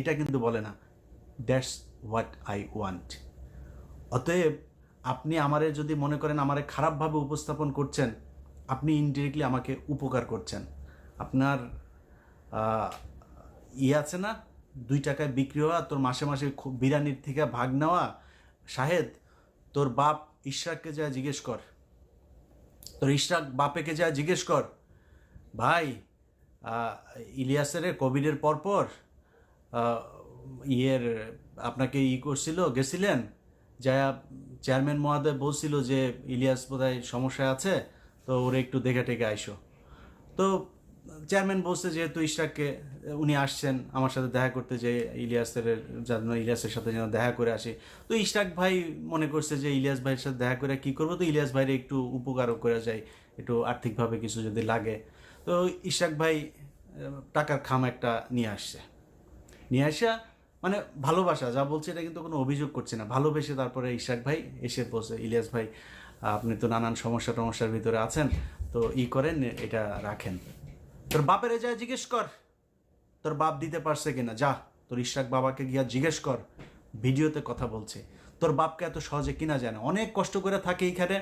এটা কিন্তু বলে না। দ্যাটস হোয়াট আই ওয়ান্ট অতএব আপনি আমারে যদি মনে করেন আমারে খারাপভাবে উপস্থাপন করছেন, আপনি ইনডিরেক্টলি আমাকে উপকার করছেন। আপনার ইয়ে আছে না? দুই টাকায় বিক্রি হওয়া, তোর মাসে মাসে বিরিয়ানির থেকে ভাগ নেওয়া। শাহেদ, তোর বাপ ইশরাককে যা জিজ্ঞেস কর। তোর ইশরাক বাপেকে যা জিজ্ঞেস কর। ভাই ইলিয়াসের কোভিডের পরপর ইয়ের, আপনাকে ই করছিল, গেছিলেন? যা চেয়ারম্যান মহাদেব বলছিল যে, ইলিয়াস বোধহয় সমস্যা আছে, তো ওরে একটু দেখে টেকে আইসো। তো চেয়ারম্যান বলছে যেহেতু ইশরাককে, উনি আসছেন আমার সাথে দেখা করতে যে, ইলিয়াসের, যেন ইলিয়াসের সাথে যেন দেখা করে আসি। তো ইশরাক ভাই মনে করছে যে, ইলিয়াস ভাইয়ের সাথে দেখা করে কি করব? তো ইলিয়াস ভাইয়ের একটু উপকারও করে যায় একটু আর্থিকভাবে কিছু যদি লাগে। তো ইশরাক ভাই টাকার খাম একটা নিয়ে আসছে। নিয়ে আসা মানে ভালোবাসা, যা বলছে এটা কিন্তু কোনো অভিযোগ করছে না। ভালোবেসে তারপরে ইশাক ভাই এসে বলছে, ইলিয়াস ভাই, আপনি তো নানান সমস্যা টমস্যার ভিতরে আছেন, তো ই করেন, এটা রাখেন। তোর বাপেরে যা জিজ্ঞেস কর, তোর বাপ দিতে পারছে কিনা, যা, তোর ইশাক বাবাকে গিয়া জিজ্ঞেস কর, ভিডিওতে কথা বলছে। তোর বাপকে এত সহজে কিনা যায় না অনেক কষ্ট করে থাকে এইখানে,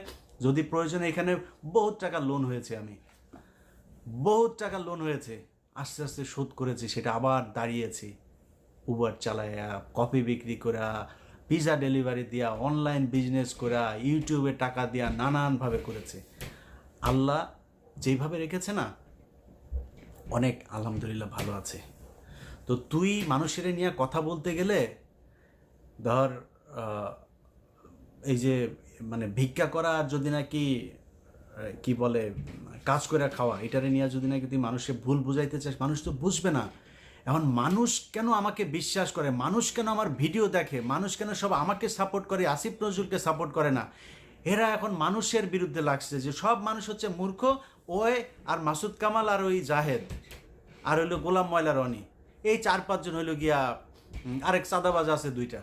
যদি প্রয়োজনে এখানে বহুত টাকা লোন হয়েছে আমি। বহুত টাকা লোন হয়েছে, আস্তে আস্তে শোধ করেছি, সেটা আবার দাঁড়িয়েছি। উবার চালায়া, কফি বিক্রি করা পিজা ডেলিভারি দেওয়া অনলাইন বিজনেস করা ইউটিউবে টাকা দেওয়া নানানভাবে করেছে। আল্লাহ যেইভাবে রেখেছে না, অনেক আলহামদুলিল্লাহ ভালো আছে। তো তুই মানুষের নিয়ে কথা বলতে গেলে, ধর এই যে মানে ভিক্ষা করা আর যদি নাকি কি বলে, কাজ করে খাওয়া, এটারে নিয়ে যদি নাকি তুই মানুষকে ভুল বুঝাইতে চাস, মানুষ তো বুঝবে না। এখন মানুষ কেন আমাকে বিশ্বাস করে? মানুষ কেন আমার ভিডিও দেখে? মানুষ কেন সব আমাকে সাপোর্ট করে? আসিফ নজরুলকে সাপোর্ট করে না? এরা এখন মানুষের বিরুদ্ধে লাগছে যে সব মানুষ হচ্ছে মূর্খ, ওয়ে আর মাসুদ কামাল আর ওই জাহেদ। আর হইল গোলাম ময়লা রনি। এই চার পাঁচজন হইল গিয়া আরেক চাঁদাবাজ আছে দুইটা।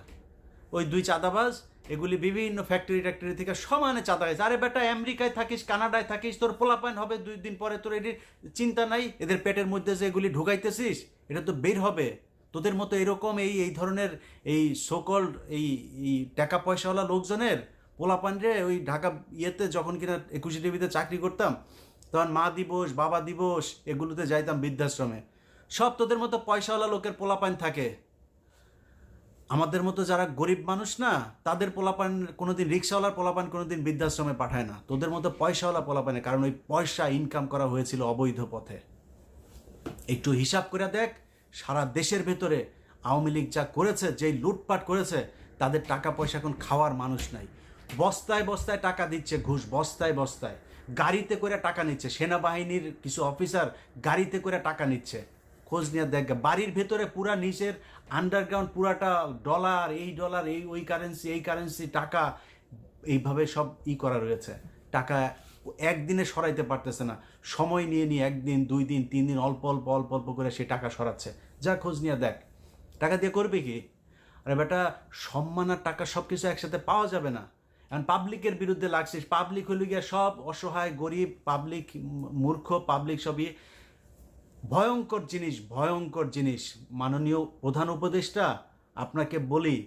ওই দুই চাঁদাবাজ এগুলি বিভিন্ন ফ্যাক্টরি ট্যাক্টরি থেকে সমানে চাঁদা খাইছে আরে বেটা, আমেরিকায় থাকিস, কানাডায় থাকিস, তোর পোলাপাইন হবে, দুই দিন পরে তোর এটির চিন্তা নাই, এদের পেটের মধ্যে যে এগুলি ঢুকাইতেছিস, এটা তো বের হবে। তোদের মতো এরকম এই এই ধরনের এই সকল এই টাকা পয়সাওয়ালা লোকজনের পোলাপান রে ওই ঢাকা ইয়েতে যখন কিনা একুশে টিভিতে চাকরি করতাম, তখন মা দিবস, বাবা দিবস, এগুলোতে যাইতাম বৃদ্ধাশ্রমে। সব তোদের মতো পয়সাওয়ালা লোকের পোলাপান থাকে। আমাদের মতো যারা গরিব মানুষ না, তাদের পোলাপান কোনোদিন রিক্সাওয়ালার পোলাপান কোনোদিন বৃদ্ধাশ্রমে পাঠায় না। তোদের মতো পয়সাওয়ালা পোলাপানে কারণ ওই পয়সা ইনকাম করা হয়েছিল অবৈধ পথে। একটু হিসাব করে দেখ, সারা দেশের ভেতরে আওয়ামী লীগ যা করেছে, যেই লুটপাট করেছে, তাদের টাকা পয়সা এখন খাওয়ার মানুষ নাই। বস্তায় বস্তায় টাকা দিচ্ছে ঘুষ, বস্তায় বস্তায়। গাড়িতে করে টাকা নিচ্ছে। সেনাবাহিনীর কিছু অফিসার গাড়িতে করে টাকা নিচ্ছে। খোঁজ নিয়ে দেখ। বাড়ির ভেতরে পুরা নিচের আন্ডারগ্রাউন্ড পুরাটা ডলার এই ডলার এই, ওই কারেন্সি এই কারেন্সি টাকা, এইভাবে সব ই করা রয়েছে। টাকা একদিনে সরাইতে পারতেছে না। সময় নিয়ে নিয়ে একদিন, দুই দিন, তিন দিন অল্প অল্প অল্প অল্প করে সে টাকা সরাচ্ছে। যা খোঁজ নিয়ে দেখ। টাকা দিয়ে করবে কি? আরে বেটা, সম্মান আর টাকা সব কিছু একসাথে পাওয়া যাবে না। এখন পাবলিকের বিরুদ্ধে লাগছিস। পাবলিক হইলে গিয়ে সব অসহায়, গরিব পাবলিক মূর্খ পাবলিক সবই ভয়ঙ্কর জিনিস ভয়ঙ্কর জিনিস। মাননীয় প্রধান উপদেষ্টা, আপনাকে বলি,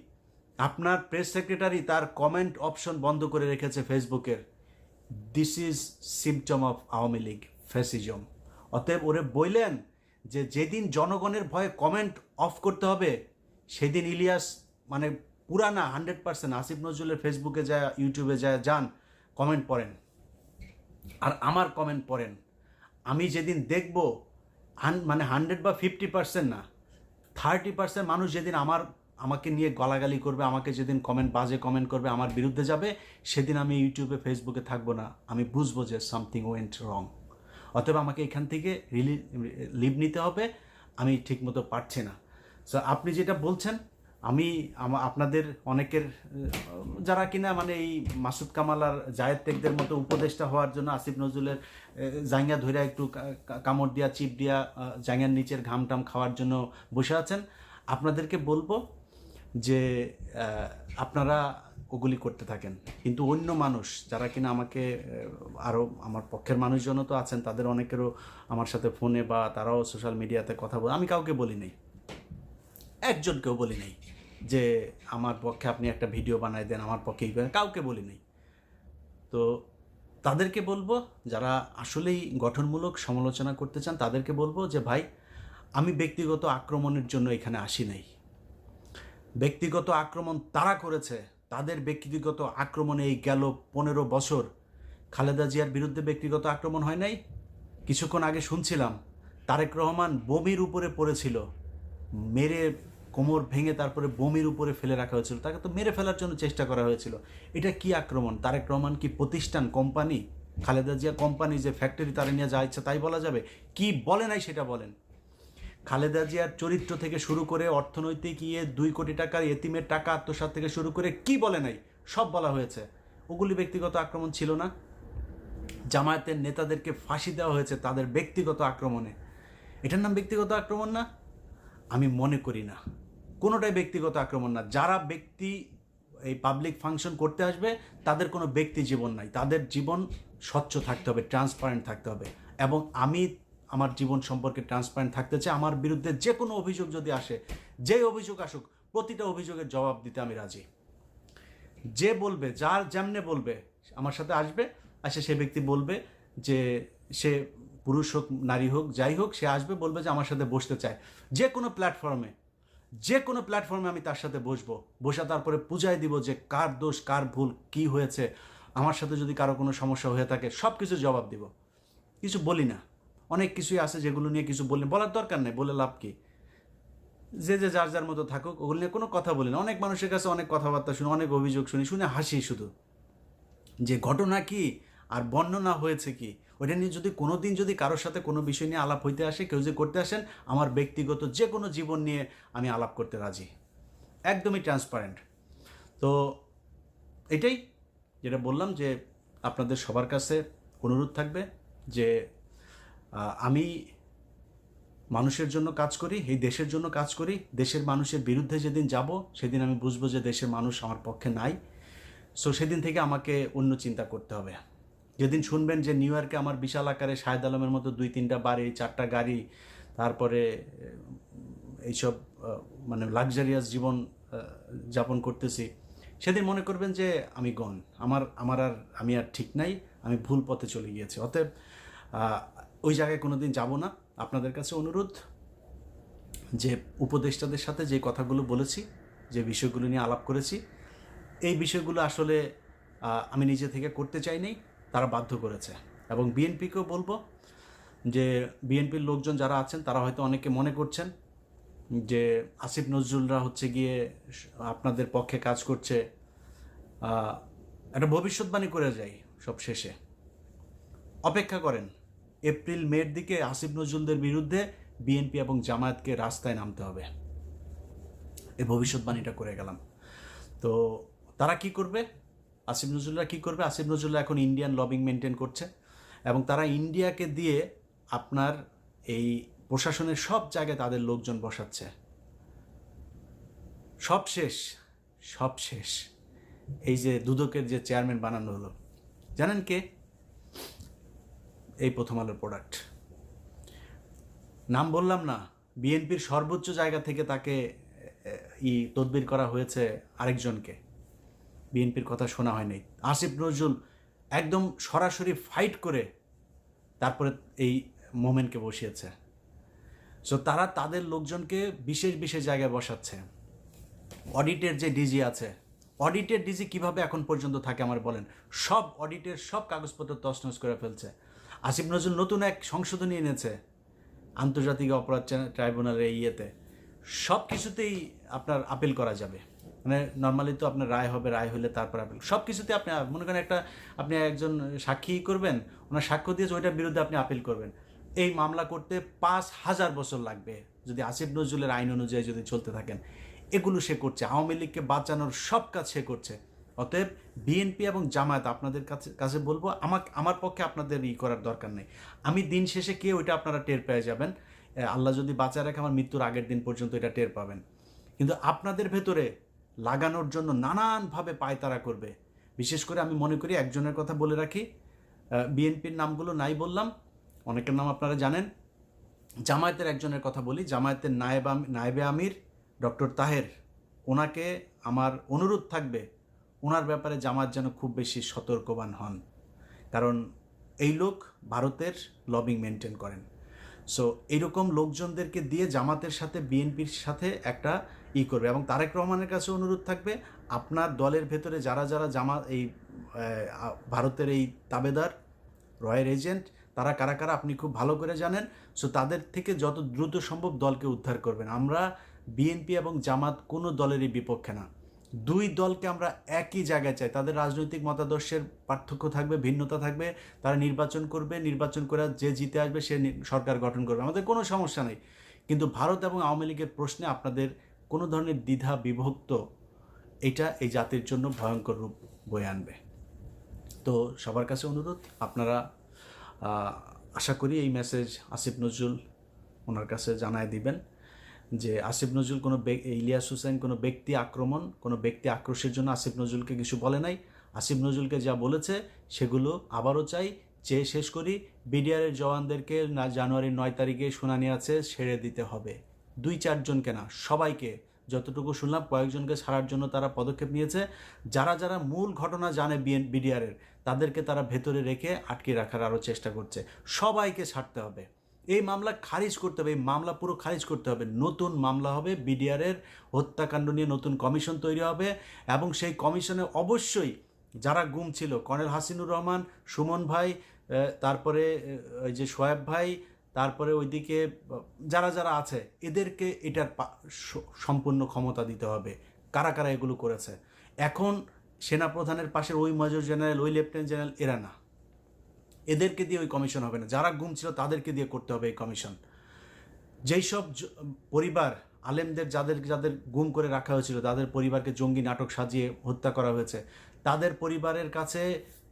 আপনার প্রেস সেক্রেটারি তার কমেন্ট অপশন বন্ধ করে রেখেছে ফেসবুকের this is symptom of Awami League fascism অতএব ওরে বললেন যে, যেদিন জনগণের ভয়ে কমেন্ট অফ করতে হবে, সেদিন ইলিয়াস মানে পুরানা হান্ড্রেড পার্সেন্ট আসিফ নজরুলের ফেসবুকে যায় ইউটিউবে যায়, যান কমেন্ট পড়েন। আর আমার কমেন্ট পড়েন। আমি যেদিন দেখব মানে হান্ড্রেড বা ফিফটি পার্সেন্ট না, থার্টি পার্সেন্ট মানুষ যেদিন আমার, আমাকে নিয়ে গলাগালি করবে, আমাকে যেদিন কমেন্ট বাজে কমেন্ট করবে, আমার বিরুদ্ধে যাবে, সেদিন আমি ইউটিউবে ফেসবুকে থাকব না। আমি বুঝব যে সামথিং ওয়েন্ট রং অতএব আমাকে এখান থেকে রিলি লিভ নিতে হবে, আমি ঠিকমতো পারছি না। সো আপনি যেটা বলছেন আমি আপনাদের অনেকের যারা কিনা মানে এই মাসুদ কামাল আর জায়েদ টেকদের মতো উপদেষ্টা হওয়ার জন্য আসিফ নজরুলের জাঙ্গা ধরে একটু কামড় দিয়া, চিপ দিয়া জাঙ্গার নিচের ঘাম টাম খাওয়ার জন্য বসে আছেন। আপনাদেরকে বলব যে আপনারা ওগুলি করতে থাকেন। কিন্তু অন্য মানুষ যারা কিনা আমাকে আরও আমার পক্ষের মানুষজনও তো আছেন, তাদের অনেকেরও আমার সাথে ফোনে বা তারাও সোশ্যাল মিডিয়াতে কথা বলে, আমি কাউকে বলি নাই। একজনকেও বলি নাই। যে আমার পক্ষে আপনি একটা ভিডিও বানাই দেন, আমার পক্ষে এই কাউকে বলি নাই। তো তাদেরকে বলব, যারা আসলেই গঠনমূলক সমালোচনা করতে চান, তাদেরকে বলব যে, ভাই, আমি ব্যক্তিগত আক্রমণের জন্য এখানে আসি নাই। ব্যক্তিগত আক্রমণ তারা করেছে, তাদের ব্যক্তিগত আক্রমণে এই গেল পনেরো বছর খালেদা জিয়ার বিরুদ্ধে ব্যক্তিগত আক্রমণ হয় নাই? কিছুক্ষণ আগে শুনছিলাম, তারেক রহমান বমির উপরে পড়েছিল, মেরে কোমর ভেঙে তারপরে বমির উপরে ফেলে রাখা হয়েছিল। তাকে তো মেরে ফেলার জন্য চেষ্টা করা হয়েছিল। এটা কি আক্রমণ? তারেক রহমান কি প্রতিষ্ঠান, কোম্পানি? খালেদা জিয়া কোম্পানি যে ফ্যাক্টরি তারা নিয়ে যা ইচ্ছা তাই বলা যাবে? কি বলে নাই সেটা বলেন। খালেদা জিয়ার চরিত্র থেকে শুরু করে অর্থনৈতিক ইয়ে দুই কোটি টাকার এতিমের টাকা আত্মসাৎ থেকে শুরু করে কি বলে নাই? সব বলা হয়েছে। ওগুলি ব্যক্তিগত আক্রমণ ছিল না। জামায়াতের নেতাদেরকে ফাঁসি দেওয়া হয়েছে তাদের ব্যক্তিগত আক্রমণে। এটার নাম ব্যক্তিগত আক্রমণ না? আমি মনে করি না। কোনোটাই ব্যক্তিগত আক্রমণ না। যারা ব্যক্তি এই পাবলিক ফাংশন করতে আসবে, তাদের কোনো ব্যক্তি জীবন নাই। তাদের জীবন স্বচ্ছ থাকতে হবে ট্রান্সপারেন্ট থাকতে হবে। এবং আমি আমার জীবন সম্পর্কে ট্রান্সপারেন্ট থাকতে চাই। আমার বিরুদ্ধে যে কোনো অভিযোগ যদি আসে যে অভিযোগ আসুক, প্রতিটা অভিযোগের জবাব দিতে আমি রাজি। যে বলবে, যার যেমনে বলবে, আমার সাথে আসবে আসে সে ব্যক্তি বলবে যে সে পুরুষ হোক, নারী হোক, যাই হোক, সে আসবে, বলবে যে আমার সাথে বসতে চায়। যে কোনো প্ল্যাটফর্মে যে কোনো প্ল্যাটফর্মে আমি তার সাথে বসবো। বসে তারপরে পূজায় দিব যে কার দোষ, কার ভুল, কি হয়েছে। আমার সাথে যদি কারও কোনো সমস্যা হয়ে থাকে সব কিছু জবাব দিব। কিছু বলি না। অনেক কিছুই আছে যেগুলো নিয়ে কিছু বলি বলার দরকার নেই, বলে লাভ কি? যে যে যার যার মতো থাকুক, ওগুলো নিয়ে কোনো কথা বলি না। অনেক মানুষের কাছে অনেক কথাবার্তা শুনি, অনেক অভিযোগ শুনি, শুনে হাসি শুধু। যে ঘটনা কি? আর বর্ণনা হয়েছে কি? ওইটা নিয়ে যদি কোনো দিন যদি কারোর সাথে কোনো বিষয় নিয়ে আলাপ হইতে আসে, কেউ যদি করতে আসেন, আমার ব্যক্তিগত যে কোনো জীবন নিয়ে আমি আলাপ করতে রাজি। একদমই ট্রান্সপারেন্ট তো এটাই যেটা বললাম যে আপনাদের সবার কাছে অনুরোধ থাকবে যে আমি মানুষের জন্য কাজ করি, এই দেশের জন্য কাজ করি, দেশের মানুষের বিরুদ্ধে যেদিন যাব, সেদিন আমি বুঝব যে দেশের মানুষ আমার পক্ষে নাই। সো সেদিন থেকে আমাকে অন্য চিন্তা করতে হবে। যেদিন শুনবেন যে নিউ ইয়র্কে আমার বিশাল আকারে শাহেদ আলমের মতো দুই, তিনটা বাড়ি, চারটা গাড়ি, তারপরে এইসব মানে লাক্সারিয়াস জীবন যাপন করতেছি, সেদিন মনে করবেন যে আমি গন আমার আমার আর, আমি আর ঠিক নাই, আমি ভুল পথে চলে গিয়েছি। অতএব ওই জায়গায় কোনো দিন যাব না। আপনাদের কাছে অনুরোধ যে উপদেষ্টাদের সাথে যে কথাগুলো বলেছি, যে বিষয়গুলো নিয়ে আলাপ করেছি, এই বিষয়গুলো আসলে আমি নিজে থেকে করতে চাইনি তারা বাধ্য করেছে। এবং বিএনপিকেও বলব যে বিএনপির লোকজন যারা আছেন, তারা হয়তো অনেকে মনে করছেন যে আসিফ নজরুলরা হচ্ছে গিয়ে আপনাদের পক্ষে কাজ করছে। একটা ভবিষ্যৎবাণী করে যাই সব শেষে। অপেক্ষা করেন, এপ্রিল মের দিকে আসিফ নজরুলদের বিরুদ্ধে বিএনপি এবং জামায়াতকে রাস্তায় নামতে হবে। এই ভবিষ্যৎবাণীটা করে গেলাম। তো তারা কি করবে? আসিফ নজরুলরা কী করবে? আসিফ নজরুল্লাহ এখন ইন্ডিয়ান লবিং মেনটেন করছে এবং তারা ইন্ডিয়াকে দিয়ে আপনার এই প্রশাসনের সব জায়গায় তাদের লোকজন বসাচ্ছে। সব শেষ সব শেষ। এই যে দুদকের যে চেয়ারম্যান বানানো হলো। জানেন কে? এই প্রথম আলোর প্রোডাক্ট নাম বললাম না বিএনপির সর্বোচ্চ জায়গা থেকে তাকে ই তদবির করা হয়েছে আরেকজনকে। বিএনপির কথা শোনা হয়নি আসিফ নজরুল একদম সরাসরি ফাইট করে তারপরে এই মোমেন্টকে বসিয়েছে। সো তারা তাদের লোকজনকে বিশেষ বিশেষ জায়গায় বসাচ্ছে। অডিটের যে ডিজি আছে অডিটের ডিজি কীভাবে এখন পর্যন্ত থাকে আমার বলেন। সব অডিটের সব কাগজপত্র তছনছ করে ফেলছে। আসিফ নজরুল নতুন এক সংশোধনী এনেছে আন্তর্জাতিক অপরাধ ট্রা- ট্রাইব্যুনালের ইয়েতে। সব কিছুতেই আপনার আপিল করা যাবে। মানে নর্মালি তো আপনার রায় হবে, রায় হলে তারপর আপিল সব কিছুতে আপনি, মনে করেন একটা, আপনি একজন সাক্ষী করবেন, ওনার সাক্ষ্য দিয়েছে ওইটার বিরুদ্ধে আপনি আপিল করবেন। এই মামলা করতে পাঁচ হাজার বছর লাগবে, যদি আসিফ নজরুলের আইন অনুযায়ী যদি চলতে থাকেন। এগুলো সে করছে, আওয়ামী লীগকে বাঁচানোর সব কাজ সে করছে। অতএব বিএনপি এবং জামায়াত আপনাদের কাছে কাছে বলব, আমাকে, আমার পক্ষে আপনাদের ই করার দরকার নেই। আমি দিন শেষে কে ওইটা আপনারা টের পেয়ে যাবেন। আল্লাহ যদি বাঁচায় রাখে, আমার মৃত্যুর আগের দিন পর্যন্ত এটা টের পাবেন। কিন্তু আপনাদের ভেতরে লাগানোর জন্য নানানভাবে পায়তারা করবে। বিশেষ করে আমি মনে করি একজনের কথা বলে রাখি বিএনপির নামগুলো নাই বললাম, অনেকের নাম আপনারা জানেন। জামায়াতের একজনের কথা বলি, জামায়াতের নায়েব নায়েবে আমির ডক্টর তাহের। ওনাকে আমার অনুরোধ থাকবে, ওনার ব্যাপারে জামাত যেন খুব বেশি সতর্কবান হন। কারণ এই লোক ভারতের লবিং মেনটেন করেন। সো এইরকম লোকজনদেরকে দিয়ে জামাতের সাথে, বিএনপির সাথে একটা ই করবে। এবং তারেক রহমানের কাছে অনুরোধ থাকবে, আপনার দলের ভেতরে যারা যারা জামা, এই ভারতের এই তাবেদার, রয়ের এজেন্ট, তারা কারা কারা আপনি খুব ভালো করে জানেন, সো তাদের থেকে যত দ্রুত সম্ভব দলকে উদ্ধার করবেন। আমরা বিএনপি এবং জামাত কোনো দলেরই বিপক্ষে না। দুই দলকে আমরা একই জায়গায় চাই। তাদের রাজনৈতিক মতাদর্শের পার্থক্য থাকবে, ভিন্নতা থাকবে। তারা নির্বাচন করবে, নির্বাচন করে যে জিতে আসবে, সে সরকার গঠন করবে। আমাদের কোনো সমস্যা নেই। কিন্তু ভারত এবং আওয়ামী লীগের প্রশ্নে আপনাদের কোনো ধরনের দ্বিধা বিভক্ত, এটা এই জাতির জন্য ভয়ঙ্কর রূপ বয়ে আনবে। তো সবার কাছে অনুরোধ, আপনারা আশা করি এই মেসেজ আসিফ নজরুল ওনার কাছে জানায় দিবেন যে আসিফ নজরুল কোনো ইলিয়াস হুসেন কোনো ব্যক্তি আক্রমণ, কোনো ব্যক্তি আক্রোশের জন্য আসিফ নজরুলকে কিছু বলে নাই। আসিফ নজরুলকে যা বলেছে সেগুলো আবারও চাই, চেয়ে শেষ করি, বিডিআরের জওয়ানদেরকে জানুয়ারির নয় তারিখে শুনানি আছে, ছেড়ে দিতে হবে। দুই চারজনকে না সবাইকে যতটুকু শুনলাম, কয়েকজনকে ছাড়ার জন্য তারা পদক্ষেপ নিয়েছে। যারা যারা মূল ঘটনা জানে বিডিআরের, তাদেরকে তারা ভেতরে রেখে আটকে রাখার আরও চেষ্টা করছে। সবাইকে ছাড়তে হবে। এই মামলা খারিজ করতে হবে, এই মামলা পুরো খারিজ করতে হবে। নতুন মামলা হবে, বিডিআরের হত্যাকাণ্ড নিয়ে নতুন কমিশন তৈরি হবে এবং সেই কমিশনে অবশ্যই যারা গুম ছিল, কর্নেল হাসিনুর রহমান, সুমন ভাই তারপরে ওই যে সোয়েব ভাই তারপরে ওইদিকে, যারা যারা আছে, এদেরকে এটার সম্পূর্ণ ক্ষমতা দিতে হবে। কারা কারা এগুলো করেছে? এখন সেনাপ্রধানের পাশের ওই মেজর জেনারেল ওই লেফটেন্যান্ট জেনারেল এরা না। এদেরকে দিয়ে ওই কমিশন হবে না। যারা গুম ছিল, তাদেরকে দিয়ে করতে হবে এই কমিশন যেই সব পরিবার, আলেমদের যাদের যাদের গুম করে রাখা হয়েছিল, তাদের পরিবারকে জঙ্গি নাটক সাজিয়ে হত্যা করা হয়েছে, তাদের পরিবারের কাছে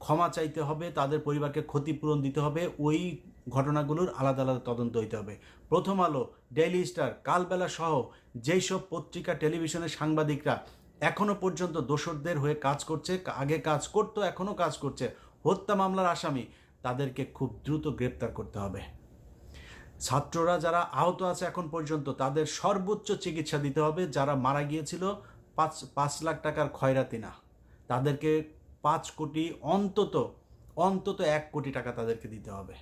ক্ষমা চাইতে হবে, তাদের পরিবারকে ক্ষতিপূরণ দিতে হবে, ওই ঘটনাগুলোর আলাদা আলাদা তদন্ত হইতে হবে। প্রথম আলো ডেইলি স্টার কালবেলা সহ যেই সব পত্রিকা টেলিভিশনের সাংবাদিকরা এখনও পর্যন্ত দোসরদের হয়ে কাজ করছে আগে কাজ করতো, এখনও কাজ করছে, হত্যা মামলার আসামি, তাদেরকে খুব দ্রুত গ্রেপ্তার করতে হবে। ছাত্ররা যারা আহত আছে এখন পর্যন্ত, তাদের সর্বোচ্চ চিকিৎসা দিতে হবে, যারা মারা গিয়েছিল পাঁচ পাঁচ লাখ টাকার ক্ষয়রাতি না। তাদেরকে পাঁচ কোটি, অন্তত অন্তত এক কোটি টাকা তাদেরকে দিতে হবে।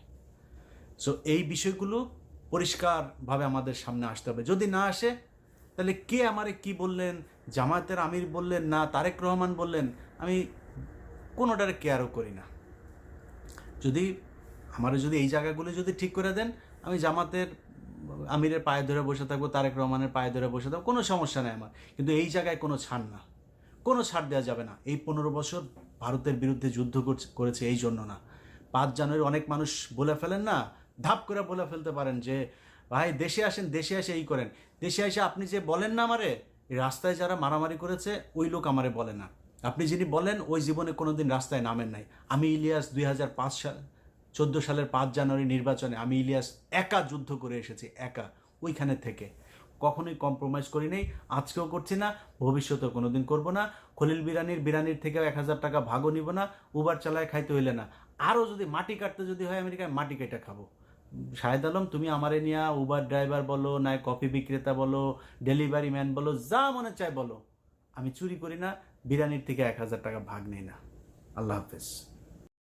সো এই বিষয়গুলো পরিষ্কারভাবে আমাদের সামনে আসতে হবে। যদি না আসে, তাহলে কে আমারে কি বললেন? জামায়াতের আমির বললেন না, তারেক রহমান বললেন, আমি কোনোটারে কেয়ারও করি না। যদি আমার যদি এই জায়গাগুলো যদি ঠিক করে দেন, আমি জামাতের আমিরের পায়ে ধরে বসে থাকব, তারেক রহমানের পায়ে ধরে বসে থাকব, কোনো সমস্যা নেই আমার। কিন্তু এই জায়গায় কোনো ছাড় না। কোনো ছাড় দেওয়া যাবে না। এই পনেরো বছর ভারতের বিরুদ্ধে যুদ্ধ করছে- করেছে এই জন্য না। পাঁচ জানুয়ারি অনেক মানুষ বলে ফেলেন না ধাপ করে বলে ফেলতে পারেন যে, ভাই, দেশে আসেন, দেশে এসে এই করেন। দেশে এসে আপনি যে বলেন না আমারে রাস্তায় যারা মারামারি করেছে, ওই লোক আমারে বলে না। আপনি যিনি বলেন, ওই জীবনে কোনোদিন রাস্তায় নামেন নাই। আমি ইলিয়াস দুই হাজার পাঁচ সাল, চোদ্দ সালের পাঁচ জানুয়ারি নির্বাচনে আমি ইলিয়াস একা যুদ্ধ করে এসেছি, একা, ওইখানে থেকে। কখনোই কম্প্রোমাইজ করি নাই, আজকেও করছি না, ভবিষ্যতেও কোনোদিন করব না। খলিল বিরানির বিরানির থেকেও এক হাজার টাকা ভাগও নিব না, উবার চালায় খাইতে হইলে না। আরও যদি মাটি কাটতে যদি হয়, আমেরিকায় মাটি কেটে খাব। শাহেদ আলম, তুমি আমারে নিয়ে উবার ড্রাইভার বলো নয় কফি বিক্রেতা বলো ডেলিভারি ম্যান বলো, যা মনে চায় বলো। আমি চুরি করি না, বিরিয়ানির থেকে এক হাজার টাকা ভাগ নেই না। আল্লাহ হাফেজ।